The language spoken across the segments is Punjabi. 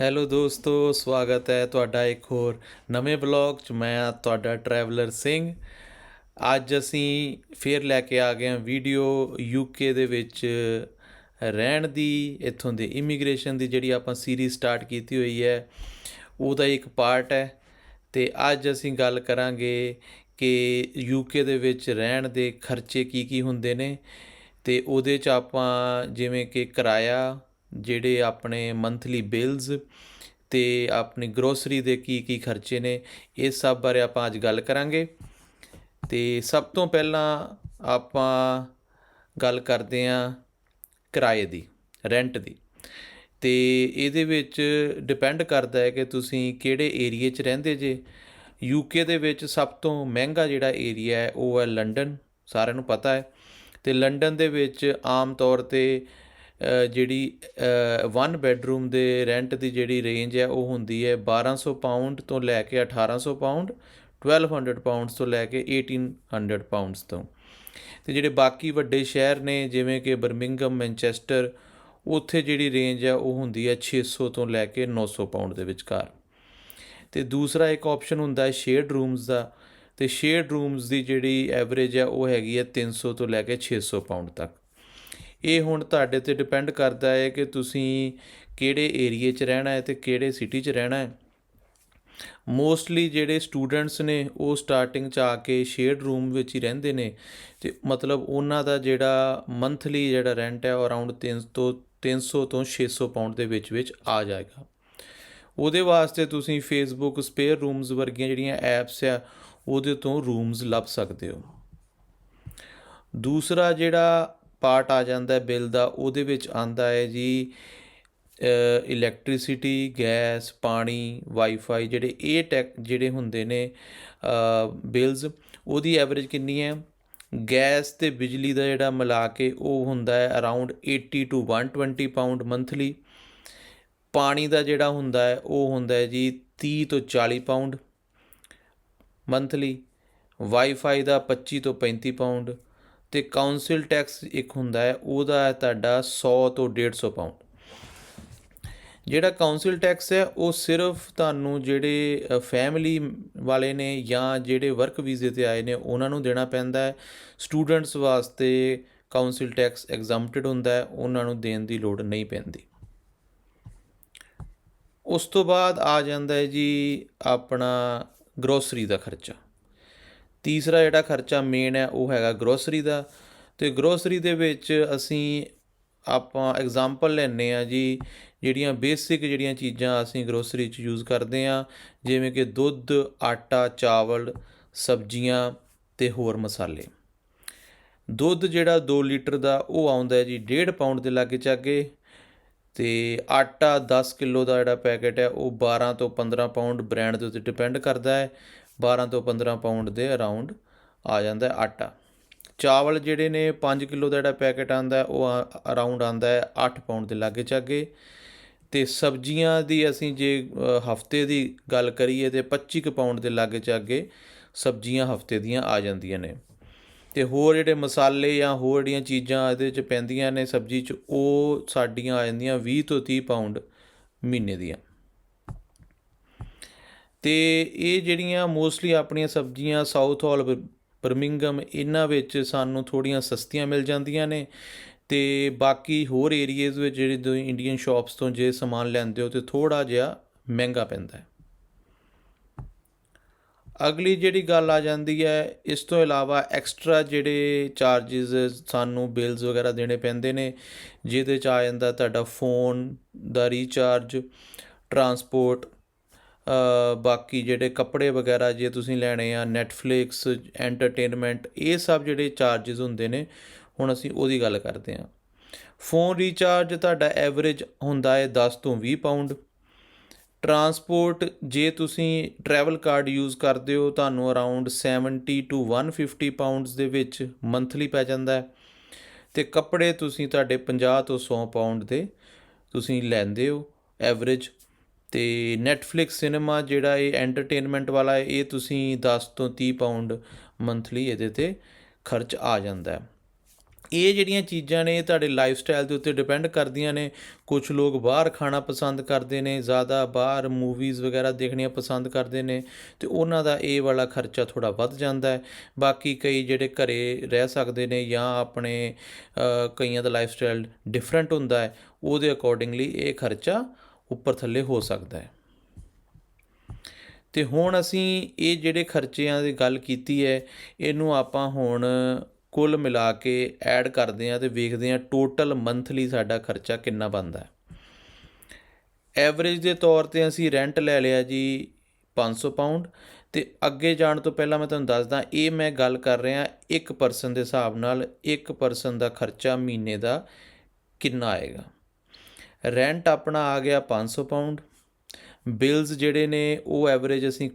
ਹੈਲੋ ਦੋਸਤੋ, ਸਵਾਗਤ ਹੈ ਤੁਹਾਡਾ ਇੱਕ ਹੋਰ ਨਵੇਂ ਬਲੌਗ 'ਚ। ਮੈਂ ਤੁਹਾਡਾ ਟਰੈਵਲਰ ਸਿੰਘ। ਅੱਜ ਅਸੀਂ ਫੇਰ ਲੈ ਕੇ ਆ ਗਏ ਹਾਂ ਵੀਡੀਓ ਯੂਕੇ ਦੇ ਵਿੱਚ ਰਹਿਣ ਦੀ, ਇੱਥੋਂ ਦੇ ਇਮੀਗ੍ਰੇਸ਼ਨ ਦੀ ਜਿਹੜੀ ਆਪਾਂ ਸੀਰੀਜ਼ ਸਟਾਰਟ ਕੀਤੀ ਹੋਈ ਹੈ, ਉਹਦਾ ਇੱਕ ਪਾਰਟ ਹੈ। ਤੇ ਅੱਜ ਅਸੀਂ ਗੱਲ ਕਰਾਂਗੇ ਕਿ ਯੂਕੇ ਦੇ ਵਿੱਚ ਰਹਿਣ ਦੇ ਖਰਚੇ ਕੀ ਕੀ ਹੁੰਦੇ ਨੇ। ਤੇ ਉਹਦੇ 'ਚ ਆਪਾਂ ਜਿਵੇਂ ਕਿ ਕਿਰਾਇਆ ਜਿਹੜੇ ਆਪਣੇ ਮੰਥਲੀ ਬਿਲਸ ਤੇ ਆਪਣੀ ਗਰੋਸਰੀ ਦੇ ਕੀ ਕੀ ਖਰਚੇ ਨੇ, ਇਹ ਸਭ ਬਾਰੇ ਆਪਾਂ ਅੱਜ ਗੱਲ ਕਰਾਂਗੇ। ਤੇ ਸਭ ਤੋਂ ਪਹਿਲਾਂ ਆਪਾਂ ਗੱਲ ਕਰਦੇ ਹਾਂ ਕਿਰਾਏ ਦੀ ਰੈਂਟ ਦੀ। ਤੇ ਇਹਦੇ ਵਿੱਚ ਡਿਪੈਂਡ ਕਰਦਾ ਹੈ ਕਿ ਤੁਸੀਂ ਕਿਹੜੇ ਏਰੀਏ 'ਚ ਰਹਿੰਦੇ ਜੇ। ਯੂਕੇ ਦੇ ਵਿੱਚ ਸਭ ਤੋਂ ਮਹਿੰਗਾ ਜਿਹੜਾ ਏਰੀਆ ਹੈ, ਉਹ ਹੈ ਲੰਡਨ ਸਾਰਿਆਂ ਨੂੰ ਪਤਾ ਹੈ। ਤੇ ਲੰਡਨ ਦੇ ਵਿੱਚ ਆਮ ਤੌਰ ਤੇ ਜਿਹੜੀ ਵਨ ਬੈਡਰੂਮ ਦੇ ਰੈਂਟ ਦੀ ਜਿਹੜੀ ਰੇਂਜ ਹੈ, ਉਹ ਹੁੰਦੀ ਹੈ 1200 ਪਾਉਂਡ ਤੋਂ ਲੈ ਕੇ 1800 ਪਾਉਂਡ 1200 ਪਾਉਂਡਸ ਤੋਂ ਲੈ ਕੇ 1800 ਪਾਉਂਡਸ ਤੋਂ। ਤੇ ਜਿਹੜੇ ਬਾਕੀ ਵੱਡੇ ਸ਼ਹਿਰ ਨੇ, ਜਿਵੇਂ ਕਿ ਬਰਮਿੰਗਮ ਮੈਨਚੈਸਟਰ ਉੱਥੇ ਜਿਹੜੀ ਰੇਂਜ ਹੈ, ਉਹ ਹੁੰਦੀ ਹੈ 600 ਤੋਂ ਲੈ ਕੇ 900 ਪਾਉਂਡ ਦੇ ਵਿਚਕਾਰ। ਤੇ ਦੂਸਰਾ ਇੱਕ ਆਪਸ਼ਨ ਹੁੰਦਾ ਹੈ ਸ਼ੇਅਰਡ ਰੂਮਸ ਦਾ, ਤੇ ਸ਼ੇਅਰਡ ਰੂਮਸ ਦੀ ਜਿਹੜੀ ਐਵਰੇਜ ਹੈ, ਉਹ ਹੈਗੀ ਹੈ 300 ਤੋਂ ਲੈ ਕੇ 600 ਪਾਉਂਡ ਤੱਕ। ਇਹ ਹੁਣ ਤੁਹਾਡੇ ਤੇ ਡਿਪੈਂਡ ਕਰਦਾ ਹੈ ਕਿ ਤੁਸੀਂ ਕਿਹੜੇ ਏਰੀਏ 'ਚ ਰਹਿਣਾ ਹੈ ਤੇ ਕਿਹੜੇ ਸਿਟੀ 'ਚ ਰਹਿਣਾ ਹੈ। ਮੋਸਟਲੀ ਜਿਹੜੇ ਸਟੂਡੈਂਟਸ ਨੇ ਉਹ ਸਟਾਰਟਿੰਗ 'ਚ ਆ ਕੇ ਸ਼ੇਅਰਡ ਰੂਮ ਵਿੱਚ ਹੀ ਰਹਿੰਦੇ ਨੇ ਤੇ ਮਤਲਬ ਉਹਨਾਂ ਦਾ ਜਿਹੜਾ ਮੰਥਲੀ ਜਿਹੜਾ ਰੈਂਟ ਹੈ ਉਹ ਅਰਾਊਂਡ 300 ਤੋਂ 300 ਤੋਂ 600 ਪਾਉਂਡ ਦੇ ਵਿੱਚ ਵਿੱਚ ਆ ਜਾਏਗਾ। ਉਹਦੇ ਵਾਸਤੇ ਤੁਸੀਂ ਫੇਸਬੁੱਕ ਸਪੇਅਰ ਰੂਮਸ ਵਰਗੀਆਂ ਜਿਹੜੀਆਂ ਐਪਸ ਆ, ਉਹਦੇ ਤੋਂ ਰੂਮਸ ਲੱਭ ਸਕਦੇ ਹੋ। ਦੂਸਰਾ ਜਿਹੜਾ ਪਾਰਟ ਆ ਜਾਂਦਾ ਬਿੱਲ ਦਾ, ਉਹਦੇ ਵਿੱਚ ਆਂਦਾ ਹੈ ਜੀ ਇਲੈਕਟ੍ਰਿਸਿਟੀ ਗੈਸ ਪਾਣੀ ਵਾਈਫਾਈ ਜਿਹੜੇ ਇਹ ਟੈਕ ਜਿਹੜੇ ਹੁੰਦੇ ਨੇ ਬਿਲਸ ਉਹਦੀ ਐਵਰੇਜ ਕਿੰਨੀ ਹੈ? ਗੈਸ ਤੇ ਬਿਜਲੀ ਦਾ ਜਿਹੜਾ ਮਿਲਾ ਕੇ ਉਹ ਹੁੰਦਾ ਹੈ ਅਰਾਊਂਡ 80 ਟੂ 120 ਪਾਉਂਡ ਮੰਥਲੀ ਪਾਣੀ ਦਾ ਜਿਹੜਾ ਹੁੰਦਾ ਹੈ, ਉਹ ਹੁੰਦਾ ਹੈ ਜੀ 30 ਤੋਂ 40 ਪਾਉਂਡ ਮੰਥਲੀ ਵਾਈਫਾਈ ਦਾ 25 ਤੋਂ 35 ਪਾਉਂਡ ਤੇ ਕਾਉਂਸਲ ਟੈਕਸ ਇੱਕ ਹੁੰਦਾ ਹੈ, ਉਹਦਾ ਹੈ ਤੁਹਾਡਾ 100 ਤੋਂ 150 ਪਾਉਂਡ ਜਿਹੜਾ ਕਾਉਂਸਲ ਟੈਕਸ ਹੈ, ਉਹ ਸਿਰਫ ਤੁਹਾਨੂੰ ਜਿਹੜੇ ਫੈਮਿਲੀ ਵਾਲੇ ਨੇ ਜਾਂ ਜਿਹੜੇ ਵਰਕ ਵੀਜ਼ੇ ਤੇ ਆਏ ਨੇ, ਉਹਨਾਂ ਨੂੰ ਦੇਣਾ ਪੈਂਦਾ ਹੈ। ਸਟੂਡੈਂਟਸ ਵਾਸਤੇ ਕਾਉਂਸਲ ਟੈਕਸ ਐਗਜ਼ੈਂਪਟਡ ਹੁੰਦਾ ਹੈ, ਉਹਨਾਂ ਨੂੰ ਦੇਣ ਦੀ ਲੋੜ ਨਹੀਂ ਪੈਂਦੀ। ਉਸ ਤੋਂ ਬਾਅਦ ਆ ਜਾਂਦਾ ਹੈ ਜੀ ਆਪਣਾ ਗਰੋਸਰੀ ਦਾ ਖਰਚਾ। ਤੀਸਰਾ ਜਿਹੜਾ ਖਰਚਾ ਮੇਨ ਹੈ, ਉਹ ਹੈਗਾ ਗਰੋਸਰੀ ਦਾ। ਤੇ ਗਰੋਸਰੀ ਦੇ ਵਿੱਚ ਅਸੀਂ ਆਪਾਂ ਐਗਜ਼ਾਮਪਲ ਲੈਨੇ ਆ ਜੀ, ਜਿਹੜੀਆਂ ਬੇਸਿਕ ਜਿਹੜੀਆਂ ਚੀਜ਼ਾਂ ਅਸੀਂ ਗਰੋਸਰੀ 'ਚ ਯੂਜ਼ ਕਰਦੇ ਆ ਜਿਵੇਂ ਕਿ ਦੁੱਧ, ਆਟਾ, ਚਾਵਲ, ਸਬਜ਼ੀਆਂ ਤੇ ਹੋਰ ਮਸਾਲੇ। ਦੁੱਧ ਜਿਹੜਾ 2 ਲੀਟਰ ਦਾ, ਉਹ ਆਉਂਦਾ ਹੈ ਜੀ 1.5 ਪਾਉਂਡ ਦੇ ਲਾਗੇ ਚਾਗੇ। ਤੇ ਆਟਾ 10 ਕਿਲੋ ਦਾ ਜਿਹੜਾ ਪੈਕੇਟ ਹੈ, ਉਹ 12 ਤੋਂ 15 ਪਾਉਂਡ ਬ੍ਰਾਂਡ ਦੇ ਉੱਤੇ ਡਿਪੈਂਡ ਕਰਦਾ ਹੈ। 12 ਤੋਂ 15 ਪਾਉਂਡ ਦੇ ਅਰਾਊਂਡ ਆ ਜਾਂਦਾ ਹੈ ਆਟਾ। ਚਾਵਲ ਜਿਹੜੇ ਨੇ 5 ਕਿਲੋ ਦਾ ਜਿਹੜਾ ਪੈਕੇਟ ਆਂਦਾ ਉਹ ਅਰਾਊਂਡ ਆਂਦਾ ਹੈ 8 ਪਾਉਂਡ ਦੇ ਲਾਗੇ ਚਾਗੇ। ਤੇ ਸਬਜ਼ੀਆਂ ਦੀ ਅਸੀਂ ਜੇ ਹਫ਼ਤੇ ਦੀ ਗੱਲ ਕਰੀਏ ਤੇ 25 ਕੁ ਪਾਉਂਡ ਦੇ ਲਾਗੇ ਚਾਗੇ ਸਬਜ਼ੀਆਂ ਹਫ਼ਤੇ ਦੀਆਂ ਆ ਜਾਂਦੀਆਂ ਨੇ। ਤੇ ਹੋਰ ਜਿਹੜੇ ਮਸਾਲੇ ਜਾਂ ਹੋਰ ਜਿਹੜੀਆਂ ਚੀਜ਼ਾਂ ਇਹਦੇ ਵਿੱਚ ਪੈਂਦੀਆਂ ਨੇ ਸਬਜ਼ੀ 'ਚ, ਉਹ ਸਾਡੀਆਂ ਆ ਜਾਂਦੀਆਂ 20 ਤੋਂ 30 ਪਾਉਂਡ ਮਹੀਨੇ ਦੀਆਂ। ਤੇ ਇਹ ਜਿਹੜੀਆਂ ਮੋਸਟਲੀ ਆਪਣੀਆਂ ਸਬਜ਼ੀਆਂ ਸਾਊਥ ਹਾਲ ਬਰਮਿੰਗਮ ਇਹਨਾਂ ਵਿੱਚ ਸਾਨੂੰ ਥੋੜੀਆਂ ਸਸਤੀਆਂ ਮਿਲ ਜਾਂਦੀਆਂ ਨੇ ਤੇ ਬਾਕੀ ਹੋਰ ਏਰੀਆਜ਼ ਵਿੱਚ ਜਿਹੜੇ ਦੋ ਇੰਡੀਅਨ ਸ਼ਾਪਸ ਤੋਂ ਜੇ ਸਮਾਨ ਲੈਂਦੇ ਹੋ ਤੇ ਥੋੜਾ ਜਿਹਾ ਮਹਿੰਗਾ ਪੈਂਦਾ ਹੈ। ਅਗਲੀ ਜਿਹੜੀ ਗੱਲ ਆ ਜਾਂਦੀ ਹੈ, ਇਸ ਤੋਂ ਇਲਾਵਾ ਐਕਸਟਰਾ ਜਿਹੜੇ ਚਾਰजेस ਸਾਨੂੰ ਬਿਲਸ ਵਗੈਰਾ ਦੇਣੇ ਪੈਂਦੇ ਨੇ, ਜਿਹਦੇ ਚ ਆ ਜਾਂਦਾ ਤੁਹਾਡਾ ਫੋਨ ਦਾ ਰੀਚਾਰਜ ਟਰਾਂਸਪੋਰਟ ਬਾਕੀ ਜਿਹੜੇ ਕੱਪੜੇ ਵਗੈਰਾ ਜੇ ਤੁਸੀਂ ਲੈਣੇ ਆ ਨੈਟਫਲਿਕਸ ਐਂਟਰਟੇਨਮੈਂਟ ਇਹ ਸਭ ਜਿਹੜੇ ਚਾਰजेस ਹੁੰਦੇ ਨੇ, ਹੁਣ ਅਸੀਂ ਉਹਦੀ ਗੱਲ ਕਰਦੇ ਹਾਂ। ਫੋਨ ਰੀਚਾਰਜ ਤੁਹਾਡਾ ਐਵਰੇਜ ਹੁੰਦਾ ਹੈ 10 ਤੋਂ 20 ਪਾਉਂਡ ਟਰਾਂਸਪੋਰਟ ਜੇ ਤੁਸੀਂ ਟਰੈਵਲ ਕਾਰਡ ਯੂਜ਼ ਕਰਦੇ ਹੋ, ਤੁਹਾਨੂੰ ਅਰਾਊਂਡ 70 ਟੂ 150 ਪਾਉਂਡਸ ਦੇ ਵਿੱਚ ਮੰਥਲੀ ਪੈ ਜਾਂਦਾ ਹੈ। ਤੇ ਕੱਪੜੇ ਤੁਸੀਂ ਤੁਹਾਡੇ 50 ਤੋਂ 100 ਪਾਉਂਡ ਦੇ ਤੁਸੀਂ ਲੈਂਦੇ ਹੋ ਐਵਰੇਜ ਤੇ ਨੈਟਫਲਿਕਸ ਸਿਨੇਮਾ ਜਿਹੜਾ ਇਹ ਐਂਟਰਟੇਨਮੈਂਟ ਵਾਲਾ ਹੈ, ਇਹ ਤੁਸੀਂ 10 ਤੋਂ 30 ਪਾਉਂਡ ਮੰਥਲੀ ਇਹਦੇ ਤੇ ਖਰਚ ਆ ਜਾਂਦਾ ਹੈ। ਇਹ ਜਿਹੜੀਆਂ ਚੀਜ਼ਾਂ ਨੇ, ਇਹ ਤੁਹਾਡੇ ਲਾਈਫ ਸਟਾਈਲ ਦੇ ਉੱਤੇ ਡਿਪੈਂਡ ਕਰਦੀਆਂ ਨੇ। ਕੁਝ ਲੋਕ ਬਾਹਰ ਖਾਣਾ ਪਸੰਦ ਕਰਦੇ ਨੇ, ਜ਼ਿਆਦਾ ਬਾਹਰ ਮੂਵੀਜ਼ ਵਗੈਰਾ ਦੇਖਣੀਆਂ ਪਸੰਦ ਕਰਦੇ ਨੇ, ਤੇ ਉਹਨਾਂ ਦਾ ਇਹ ਵਾਲਾ ਖਰਚਾ ਥੋੜਾ ਵੱਧ ਜਾਂਦਾ ਹੈ। ਬਾਕੀ ਕਈ ਜਿਹੜੇ ਘਰੇ ਰਹਿ ਸਕਦੇ ਨੇ ਜਾਂ ਆਪਣੇ ਕਈਆਂ ਦਾ ਲਾਈਫ ਸਟਾਈਲ ਡਿਫਰੈਂਟ ਹੁੰਦਾ ਹੈ, ਉਹਦੇ ਅਕੋਰਡਿੰਗਲੀ ਇਹ ਖਰਚਾ ਉੱਪਰ ਥੱਲੇ ਹੋ ਸਕਦਾ ਹੈ। ਤੇ ਹੁਣ ਅਸੀਂ ਇਹ ਜਿਹੜੇ ਖਰਚਿਆਂ ਦੀ ਗੱਲ ਕੀਤੀ ਹੈ, ਇਹਨੂੰ ਆਪਾਂ ਹੁਣ ਕੁੱਲ ਮਿਲਾ ਕੇ ਐਡ ਕਰਦੇ ਹਾਂ ਤੇ ਵੇਖਦੇ ਹਾਂ ਟੋਟਲ ਮੰਥਲੀ ਸਾਡਾ ਖਰਚਾ ਕਿੰਨਾ ਬਣਦਾ ਹੈ। ਐਵਰੇਜ ਦੇ ਤੌਰ ਤੇ ਅਸੀਂ ਰੈਂਟ ਲੈ ਲਿਆ ਜੀ 500 ਪਾਉਂਡ ਤੇ ਅੱਗੇ ਜਾਣ ਤੋਂ ਪਹਿਲਾਂ ਮੈਂ ਤੁਹਾਨੂੰ ਦੱਸਦਾ, ਇਹ ਮੈਂ ਗੱਲ ਕਰ ਰਿਹਾ ਇੱਕ ਪਰਸਨ ਦੇ ਹਿਸਾਬ ਨਾਲ ਇੱਕ ਪਰਸਨ ਦਾ ਖਰਚਾ ਮਹੀਨੇ ਦਾ ਕਿੰਨਾ ਆਏਗਾ। ਰੈਂਟ ਆਪਣਾ ਆ ਗਿਆ 500 ਪਾਉਂਡ ਬਿਲਸ ਜਿਹੜੇ ਨੇ, ਉਹ ਐਵਰੇਜ ਅਸੀਂ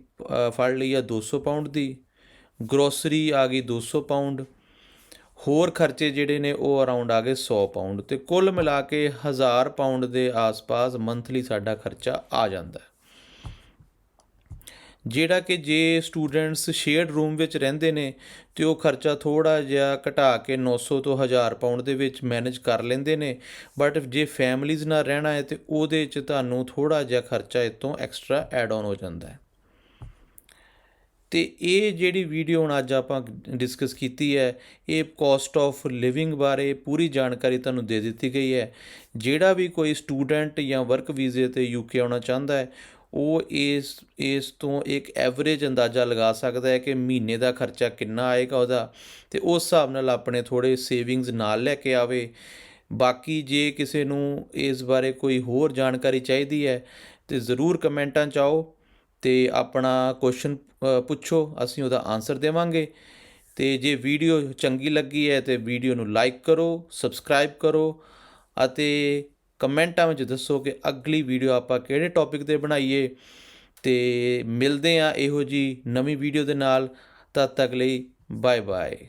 ਫੜ ਲਈ ਆ 200 ਪਾਉਂਡ ਦੀ। ਗਰੋਸਰੀ ਆ ਗਈ 200 ਪਾਉਂਡ ਹੋਰ ਖਰਚੇ ਜਿਹੜੇ ਨੇ, ਉਹ ਅਰਾਊਂਡ ਆ ਗਏ 100 ਪਾਉਂਡ ਤੇ ਕੁੱਲ ਮਿਲਾ ਕੇ 1000 ਪਾਉਂਡ ਦੇ ਆਸ-ਪਾਸ ਮੰਥਲੀ ਸਾਡਾ ਖਰਚਾ ਆ ਜਾਂਦਾ ਹੈ। ਜਿਹੜਾ ਕਿ ਜੇ ਸਟੂਡੈਂਟਸ ਸ਼ੇਅਰਡ ਰੂਮ ਵਿੱਚ ਰਹਿੰਦੇ ਨੇ ਤੇ ਉਹ ਖਰਚਾ ਥੋੜਾ ਜਿਹਾ ਘਟਾ ਕੇ 900 ਤੋਂ 1000 ਪਾਉਂਡ ਦੇ ਵਿੱਚ ਮੈਨੇਜ ਕਰ ਲੈਂਦੇ ਨੇ। ਬਟ ਜੇ ਫੈਮਲੀਜ਼ ਨਾਲ ਰਹਿਣਾ ਹੈ ਤੇ ਉਹਦੇ 'ਚ ਤੁਹਾਨੂੰ ਥੋੜਾ ਜਿਹਾ ਖਰਚਾ ਇਹ ਐਕਸਟਰਾ ਐਡ ਆਨ ਹੋ ਜਾਂਦਾ ਹੈ। ਤੇ ਇਹ ਜਿਹੜੀ ਵੀਡੀਓ ਹੁਣ ਅੱਜ ਆਪਾਂ ਡਿਸਕਸ ਕੀਤੀ ਹੈ, ਇਹ ਕਾਸਟ ਆਫ ਲਿਵਿੰਗ ਬਾਰੇ ਪੂਰੀ ਜਾਣਕਾਰੀ ਤੁਹਾਨੂੰ ਦੇ ਦਿੱਤੀ ਗਈ ਹੈ। ਜਿਹੜਾ ਵੀ ਕੋਈ ਸਟੂਡੈਂਟ ਜਾਂ ਵਰਕ ਵੀਜ਼ੇ ਤੇ ਯੂਕੇ ਆਉਣਾ ਚਾਹੁੰਦਾ ਹੈ ਉਹ ਇਸ ਇਸ ਤੋਂ ਇੱਕ ਐਵਰੇਜ ਅੰਦਾਜ਼ਾ ਲਗਾ ਸਕਦਾ ਹੈ ਕਿ ਮਹੀਨੇ ਦਾ ਖਰਚਾ ਕਿੰਨਾ ਆਏਗਾ ਉਹਦਾ ਤੇ ਉਸ ਹਿਸਾਬ ਨਾਲ ਆਪਣੇ ਥੋੜੇ ਸੇਵਿੰਗਸ ਨਾਲ ਲੈ ਕੇ ਆਵੇ। ਬਾਕੀ ਜੇ ਕਿਸੇ ਨੂੰ ਇਸ ਬਾਰੇ ਕੋਈ ਹੋਰ ਜਾਣਕਾਰੀ ਚਾਹੀਦੀ ਹੈ ਤੇ ਜ਼ਰੂਰ ਕਮੈਂਟਾਂ 'ਚ ਆਓ ਤੇ ਆਪਣਾ ਕੁਐਸਚਨ ਪੁੱਛੋ, ਅਸੀਂ ਉਹਦਾ ਆਨਸਰ ਦੇਵਾਂਗੇ। ਤੇ ਜੇ ਵੀਡੀਓ ਚੰਗੀ ਲੱਗੀ ਹੈ ਤੇ ਵੀਡੀਓ ਨੂੰ ਲਾਈਕ ਕਰੋ ਸਬਸਕ੍ਰਾਈਬ ਕਰੋ ਅਤੇ ਕਮੈਂਟਾਂ ਵਿੱਚ ਦੱਸੋ ਕਿ ਅਗਲੀ ਵੀਡੀਓ ਆਪਾਂ ਕਿਹੜੇ ਟੌਪਿਕ ਤੇ ਬਣਾਈਏ ਤੇ ਮਿਲਦੇ ਆ ਇਹੋ ਜੀ ਨਵੀਂ ਵੀਡੀਓ ਦੇ ਨਾਲ, ਤਦ ਤੱਕ ਲਈ ਬਾਏ ਬਾਏ